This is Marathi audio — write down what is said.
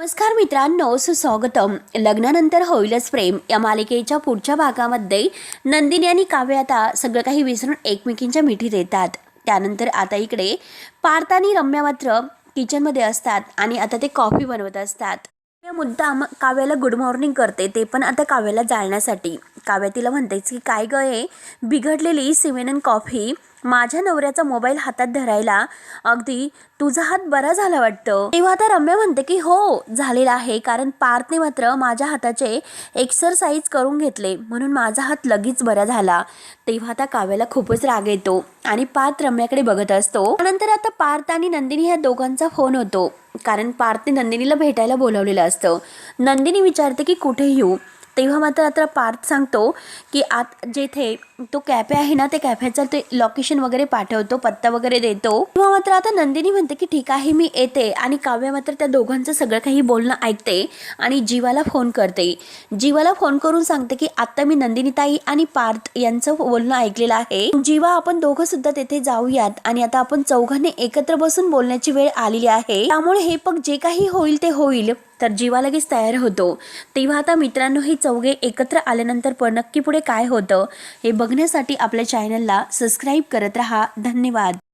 नमस्कार मित्रांनो सुस्वागतम. लग्नानंतर होईलच प्रेम. या मालिकेच्या पुढच्या भागामध्ये नंदिनी आणि काव्य आता सगळं काही विसरून एकमेकींच्या मिठीत येतात त्यानंतर आता इकडे पार्थ आणि रम्या मात्र किचनमध्ये असतात आणि आता ते कॉफी बनवत असतात. मुद्दाम काव्याला गुड मॉर्निंग करते ते पण आता काव्याला जाळण्यासाठी काव्या तिला म्हणतेच की काय ग आहे बिघडलेली सिमेनन कॉफी माझ्या नवऱ्याचा मोबाईल हातात धरायला अगदी तुझा हात बरा झाला वाटतं. तेव्हा आता रम्या म्हणते की हो झालेला आहे कारण पार्थने मात्र माझ्या हाताचे एक्सरसाइज करून घेतले म्हणून माझा हात लगेच बरा झाला. तेव्हा आता काव्याला खूपच राग येतो आणि पार्थ रम्याकडे बघत असतो. त्यानंतर आता पार्थ आणि नंदिनी ह्या दोघांचा फोन होतो. कारण पार्थने नंदिनीला भेटायला बोलावलेलं असतं. नंदिनी विचारते की कुठे येऊ? तेव्हा मात्र आता पार्थ सांगतो की आत जेथे तो कॅफे आहे ना त्या कॅफेचं ते लोकेशन वगैरे पाठवतो पत्ता वगैरे देतो. तेव्हा मात्र आता नंदिनी म्हणते की ठीक आहे मी येते आणि काव्य मात्र त्या दोघांचं सगळं काही बोलणं ऐकते आणि जीवाला फोन करते. जीवाला फोन करून सांगते की आता मी नंदिनीताई आणि पार्थ यांचं बोलणं ऐकलेलं आहे. जीवा आपण दोघं सुद्धा तेथे जाऊयात आणि आता आपण चौघांनी एकत्र बसून बोलण्याची वेळ आलेली आहे. त्यामुळे हे पग जे काही होईल ते होईल. तर जीवा लगेच तयार होतो. तेव्हा आता मित्रांनो हे चौघे एकत्र आल्यानंतर पण नक्की पुढे काय होतं हे बघण्यासाठी आपल्या चॅनलला सबस्क्राईब करत राहा. धन्यवाद.